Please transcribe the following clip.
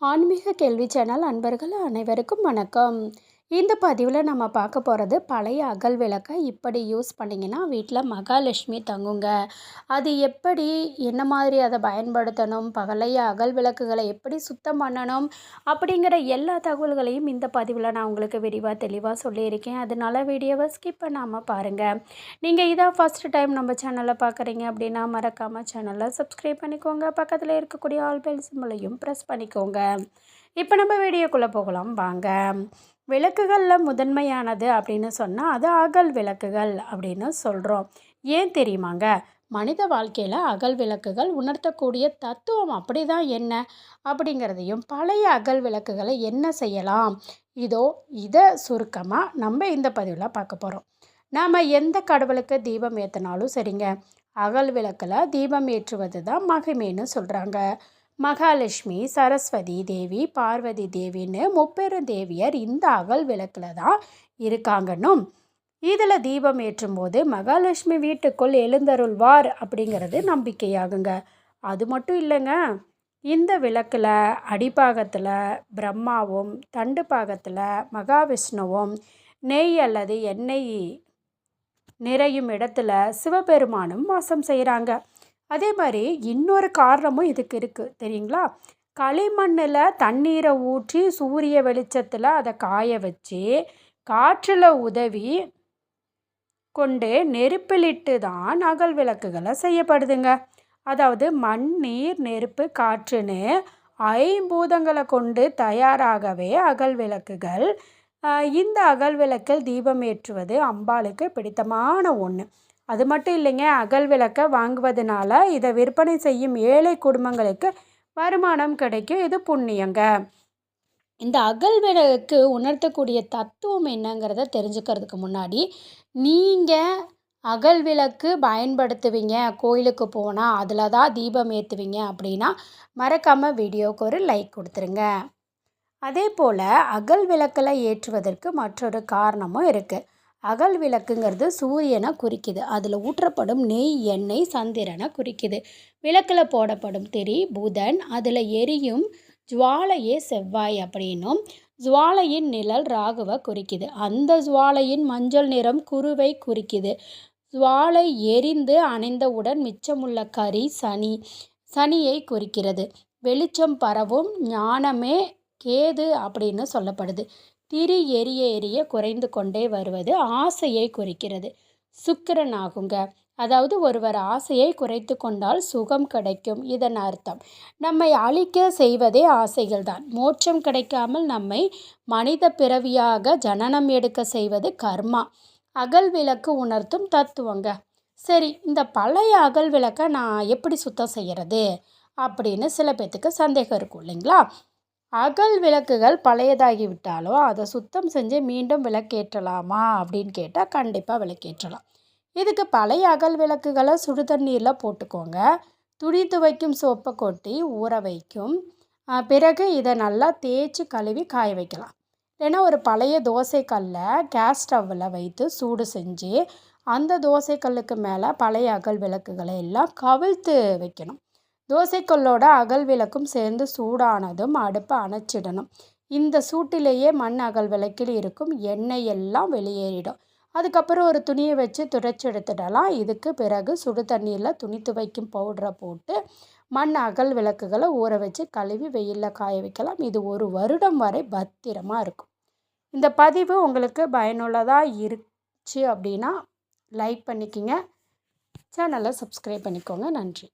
ஆன்மீக கேள்வி சேனல் அன்பர்கள் அனைவருக்கும் வணக்கம். இந்த பதிவில் நம்ம பார்க்க போகிறது பழைய அகல் விளக்கை இப்படி யூஸ் பண்ணிங்கன்னா வீட்டில் மகாலட்சுமி தங்குங்க. அது எப்படி என்ன மாதிரி அதை பயன்படுத்தணும் பழைய அகல் விளக்குகளை எப்படி சுத்தம் பண்ணணும் அப்படிங்கிற எல்லா தகவல்களையும் இந்த பதிவில் நான் உங்களுக்கு விரிவாக தெளிவாக சொல்லியிருக்கேன். அதனால வீடியோவை ஸ்கிப் பண்ணாமல் பாருங்கள் நீங்கள் இதான் ஃபஸ்ட்டு டைம் நம்ம சேனலில் பார்க்குறீங்க அப்படின்னா மறக்காமல் சேனலை சப்ஸ்கிரைப் பண்ணிக்கோங்க. பக்கத்தில் இருக்கக்கூடிய ஆல் பெல் சிம்பிளையும் ப்ரெஸ் பண்ணிக்கோங்க. இப்போ நம்ம வீடியோக்குள்ளே போகலாம். வாங்க. விளக்குகளில் முதன்மையானது அப்படின்னு சொன்னால் அது அகல் விளக்குகள் அப்படின்னு சொல்கிறோம் ஏன் தெரியுமாங்க? மனித வாழ்க்கையில் அகல் விளக்குகள் உணர்த்தக்கூடிய தத்துவம் அப்படி தான் என்ன? அப்படிங்கிறதையும் பழைய அகல் விளக்குகளை என்ன செய்யலாம்? இதோ இதை சுருக்கமாக நம்ம இந்த பதிவில் பார்க்க போகிறோம் நாம் எந்த கடவுளுக்கு தீபம் ஏற்றினாலும் சரிங்க அகல் விளக்கில் தீபம் ஏற்றுவது தான் மகிமைன்னு சொல்கிறாங்க மகாலட்சுமி சரஸ்வதி தேவி பார்வதி தேவின்னு முப்பெரும் தேவியர் இந்த அகல் விளக்கில் தான் இருக்காங்கன்னும். இதில் தீபம் ஏற்றும் போது மகாலட்சுமி வீட்டுக்குள் எழுந்தருள்வார் அப்படிங்கிறது நம்பிக்கையாகுங்க. அது மட்டும் இல்லைங்க இந்த விளக்கில் அடிப்பாகத்தில் பிரம்மாவும் தண்டு பாகத்தில் மகாவிஷ்ணுவும் நெய் அல்லது எண்ணெய் நிறையும் இடத்துல சிவபெருமானும் வாசம் செய்கிறாங்க அதே மாதிரி இன்னொரு காரணமும் இதுக்கு இருக்குது தெரியுங்களா? களிமண்ணில் தண்ணீரை ஊற்றி சூரிய வெளிச்சத்தில் அதை காய வச்சு காற்றில் உதவி கொண்டு நெருப்பிலிட்டு தான் அகல் விளக்குகளை செய்யப்படுதுங்க. அதாவது மண் நீர் நெருப்பு காற்றுன்னு ஐம்பூதங்களை கொண்டு தயாராகவே அகல் விளக்குகள் இந்த அகல் விளக்கில் தீபம் ஏற்றுவது அம்பாளுக்கு பிடித்தமான ஒன்று அது மட்டும் இல்லைங்க அகல் விளக்கை வாங்குவதனால இதை விற்பனை செய்யும் ஏழை குடும்பங்களுக்கு வருமானம் கிடைக்கும். இது புண்ணியங்க. இந்த அகல் விளக்கு உணர்த்தக்கூடிய தத்துவம் என்னங்கிறத தெரிஞ்சுக்கிறதுக்கு முன்னாடி நீங்கள் அகல் விளக்கு பயன்படுத்துவீங்க கோயிலுக்கு போனால் அதில் தான் தீபம் ஏற்றுவீங்க அப்படின்னா மறக்காமல் வீடியோவுக்கு ஒரு லைக் கொடுத்துருங்க. அதே போல் அகல் விளக்கில் ஏற்றுவதற்கு மற்றொரு காரணமும் இருக்குது அகல் விளக்குங்கிறது சூரியனை குறிக்குது. அதில் ஊற்றப்படும் நெய் எண்ணெய் சந்திரனை குறிக்குது. விளக்கில் போடப்படும் திரி புதன் அதில் எரியும் ஜுவாலையே செவ்வாய் அப்படின்னும். ஜுவாலையின் நிழல் ராகுவை குறிக்குது. அந்த ஜுவாலையின் மஞ்சள் நிறம் குருவை குறிக்குது. ஜுவாலை எரிந்து அணைந்தவுடன் மிச்சமுள்ள கறி சனி சனியை குறிக்கிறது. வெளிச்சம் பரவும் ஞானமே கேது அப்படின்னு சொல்லப்படுது. திரி எரிய எரிய குறைந்து கொண்டே வருவது ஆசையை குறிக்கிறது. சுக்கிரன் ஆகுங்க அதாவது ஒருவர் ஆசையை குறைத்து கொண்டால் சுகம் கிடைக்கும். இதன் அர்த்தம் நம்மை அழிக்க செய்வதே ஆசைகள் தான். மோட்சம் கிடைக்காமல் நம்மை மனித பிறவியாக ஜனனம் எடுக்க செய்வது கர்மா. அகல் விளக்கு உணர்த்தும் தத்துவங்க. சரி இந்த பழைய அகல் விளக்கை நான் எப்படி சுத்தம் செய்கிறது அப்படின்னு சில பேர்த்துக்கு சந்தேகம் இருக்கும் இல்லைங்களா? அகல் விளக்குகள் பழையதாகிவிட்டாலோ அதை சுத்தம் செஞ்சு மீண்டும் விளக்கேற்றலாமா? அப்படின்னு கேட்டால் கண்டிப்பாக விளக்கேற்றலாம். இதுக்கு பழைய அகல் விளக்குகளை சுடு தண்ணீரில் போட்டுக்கோங்க. துணி துவைக்கும் சோப்பை கொட்டி ஊற வைக்கும். பிறகு இதை நல்லா தேய்ச்சி கழுவி காய வைக்கலாம். இல்லைன்னா ஒரு பழைய தோசைக்கல்லை கேஸ் ஸ்டவ்வில் வைத்து சூடு செஞ்சு அந்த தோசைக்கல்லுக்கு மேலே பழைய அகல் விளக்குகளை எல்லாம் கவிழ்த்து வைக்கணும். தோசைக்கல்லோட அகல் விளக்கும் சேர்ந்து சூடானதும் அடுப்பை அணைச்சிடணும். இந்த சூட்டிலேயே மண் அகல் விளக்கில் இருக்கும் எண்ணெய் எல்லாம் வெளியேறிடும். அதுக்கப்புறம் ஒரு துணியை வச்சு துடைச்சி எடுத்துடலாம். இதுக்கு பிறகு சுடு தண்ணீரில் துணி துவைக்கும் பவுடரை போட்டு மண் அகல் விளக்குகளை ஊற வச்சு கழுவி வெயிலில் காய வைக்கலாம். இது ஒரு வருடம் வரை பத்திரமாக இருக்கும். இந்த பதிவு உங்களுக்கு பயனுள்ளதாக இருந்துச்சு அப்படின்னா லைக் பண்ணிக்கிங்க. சேனலை சப்ஸ்கிரைப் பண்ணிக்கோங்க. நன்றி.